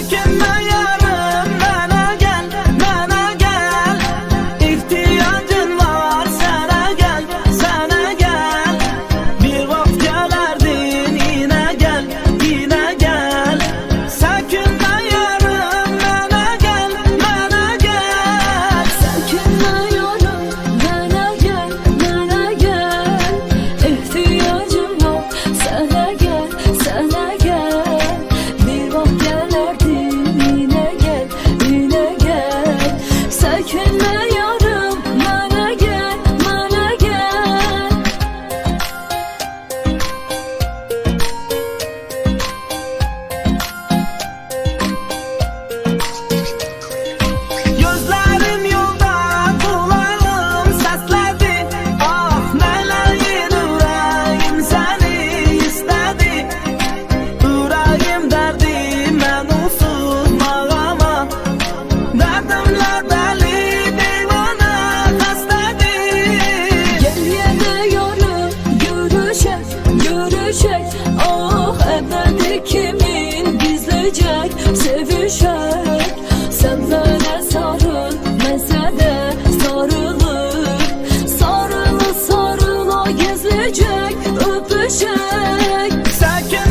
again öpüşek Ah ebedi kimin gizleyecek? Sevişek Sözlere sarıl mesele sarılır. Sarılı sarıla gezecek öpüşek